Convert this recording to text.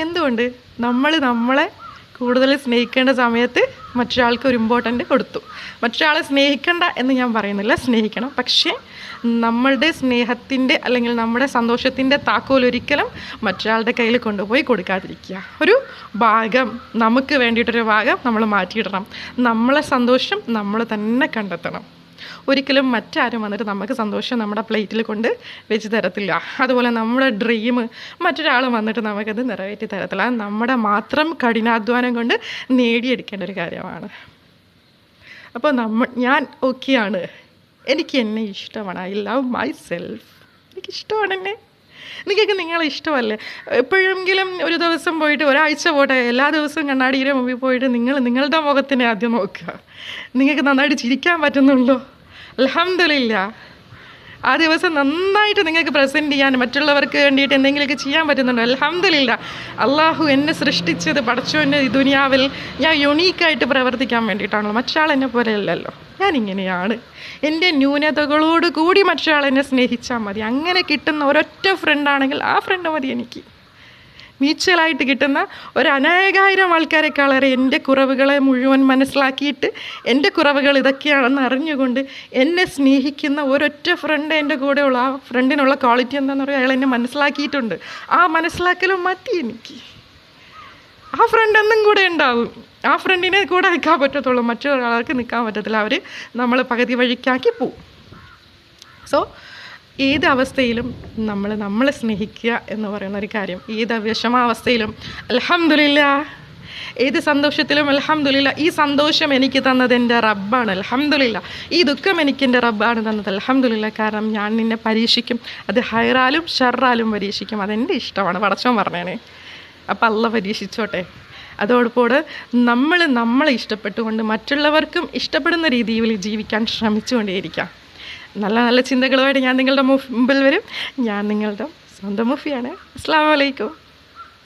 എന്തുകൊണ്ട്? നമ്മൾ നമ്മളെ കൂടുതൽ സ്നേഹിക്കേണ്ട സമയത്ത് മറ്റൊരാൾക്ക് ഒരു ഇമ്പോർട്ടന്റ് കൊടുത്തു. മറ്റൊരാളെ സ്നേഹിക്കണ്ട എന്ന് ഞാൻ പറയുന്നില്ല സ്നേഹിക്കണം. പക്ഷേ നമ്മളുടെ സ്നേഹത്തിന്റെ അല്ലെങ്കിൽ നമ്മുടെ സന്തോഷത്തിന്റെ താക്കോൽ ഒരിക്കലും മറ്റൊരാളുടെ കയ്യിൽ കൊണ്ടുപോയി കൊടുക്കാതിരിക്കുക. ഒരു ഭാഗം നമുക്ക് വേണ്ടിയിട്ടൊരു ഭാഗം നമ്മൾ മാറ്റിയിടണം. നമ്മളെ സന്തോഷം നമ്മൾ തന്നെ കണ്ടെത്തണം. ഒരിക്കലും മറ്റാരും വന്നിട്ട് നമുക്ക് സന്തോഷം നമ്മുടെ പ്ലേറ്റിൽ കൊണ്ട് വെച്ച് തരത്തില്ല. അതുപോലെ നമ്മുടെ ഡ്രീം മറ്റൊരാൾ വന്നിട്ട് നമുക്കത് നിറവേറ്റി തരത്തില്ല. നമ്മുടെ മാത്രം കഠിനാധ്വാനം കൊണ്ട് നേടിയെടുക്കേണ്ട ഒരു കാര്യമാണ്. അപ്പോൾ നമ്മൾ ഞാൻ ഓക്കെയാണ് എനിക്ക് എന്നെ ഇഷ്ടമാണ്. ഐ ലവ് മൈ സെൽഫ് എനിക്കിഷ്ടമാണ് എന്നെ. നിങ്ങൾക്ക് നിങ്ങളെ ഇഷ്ടമല്ലേ? എപ്പോഴെങ്കിലും ഒരു ദിവസം പോയിട്ട് ഒരാഴ്ച പോട്ടെ എല്ലാ ദിവസവും കണ്ണാടിയുടെ മുമ്പിൽ പോയിട്ട് നിങ്ങൾ നിങ്ങളുടെ മുഖത്തിനെ ആദ്യം നോക്കുക. നിങ്ങൾക്ക് നന്നായിട്ട് ചിരിക്കാൻ പറ്റുന്നുണ്ടോ? അലഹമില്ല ആ ദിവസം നന്നായിട്ട് നിങ്ങൾക്ക് പ്രസന്റ് ചെയ്യാൻ മറ്റുള്ളവർക്ക് വേണ്ടിയിട്ട് എന്തെങ്കിലുമൊക്കെ ചെയ്യാൻ പറ്റുന്നുണ്ടോ? അലഹമില്ല അള്ളാഹു എന്നെ സൃഷ്ടിച്ചത് പടച്ചോന്റെ ദുനിയാവിൽ ഞാൻ യുണീക്കായിട്ട് പ്രവർത്തിക്കാൻ വേണ്ടിയിട്ടാണല്ലോ. മറ്റാൾ എന്നെ പോലെ അല്ലല്ലോ. ഞാൻ ഇങ്ങനെയാണ് എന്റെ ന്യൂനതകളോട് കൂടി മറ്റൊരാൾ എന്നെ സ്നേഹിച്ചാൽ മതി. അങ്ങനെ കിട്ടുന്ന ഒരൊറ്റ ഫ്രണ്ടാണെങ്കിൽ ആ ഫ്രണ്ട് മതി എനിക്ക്. മ്യൂച്വലായിട്ട് കിട്ടുന്ന ഒരു അനേകായിരം ആൾക്കാരെക്കാളേറെ എന്റെ കുറവുകളെ മുഴുവൻ മനസ്സിലാക്കിയിട്ട് എന്റെ കുറവുകൾ ഇതൊക്കെയാണെന്ന് അറിഞ്ഞുകൊണ്ട് എന്നെ സ്നേഹിക്കുന്ന ഒരൊറ്റ ഫ്രണ്ട് എന്റെ കൂടെയുള്ള ആ ഫ്രണ്ടിനുള്ള ക്വാളിറ്റി എന്താണെന്ന് പറയുക അയാൾ എന്നെ മനസ്സിലാക്കിയിട്ടുണ്ട്. ആ മനസ്സിലാക്കലും മതി എനിക്ക്. ആ ഫ്രണ്ട് എന്നും കൂടെ ഉണ്ടാവും. ആ ഫ്രണ്ടിനെ കൂടെ നിൽക്കാൻ പറ്റത്തുള്ളൂ. മറ്റൊരാൾക്ക് നിൽക്കാൻ പറ്റത്തില്ല. അവർ നമ്മൾ പകുതി വഴിക്കാക്കി പോവും. സോ ഏത് അവസ്ഥയിലും നമ്മൾ നമ്മളെ സ്നേഹിക്കുക എന്ന് പറയുന്ന ഒരു കാര്യം. ഏത് വിഷമാവസ്ഥയിലും അലഹമില്ല ഏത് സന്തോഷത്തിലും അലഹമില്ല ഈ സന്തോഷം എനിക്ക് തന്നത് എന്റെ റബ്ബാണ് അലഹമില്ല ഈ ദുഃഖം എനിക്ക് എന്റെ റബ്ബാണ് തന്നത് അലഹമില്ല കാരണം ഞാൻ നിന്നെ പരീക്ഷിക്കും അത് ഹൈറാലും ഷെറാലും പരീക്ഷിക്കും അതെന്റെ ഇഷ്ടമാണ്. പടച്ചോൻ പറഞ്ഞേനെ. അപ്പം അല്ല പരീക്ഷിച്ചോട്ടെ. അതോടൊപ്പോട് നമ്മൾ നമ്മളെ ഇഷ്ടപ്പെട്ടുകൊണ്ട് മറ്റുള്ളവർക്കും ഇഷ്ടപ്പെടുന്ന രീതിയിൽ ജീവിക്കാൻ ശ്രമിച്ചുകൊണ്ടേയിരിക്കാം. നല്ല നല്ല ചിന്തകളുമായിട്ട് ഞാൻ നിങ്ങളുടെ മുമ്പിൽ വരും. ഞാൻ നിങ്ങളുടെ സ്വന്തം മുഫിയാണ്. അസ്സാം വലൈക്കും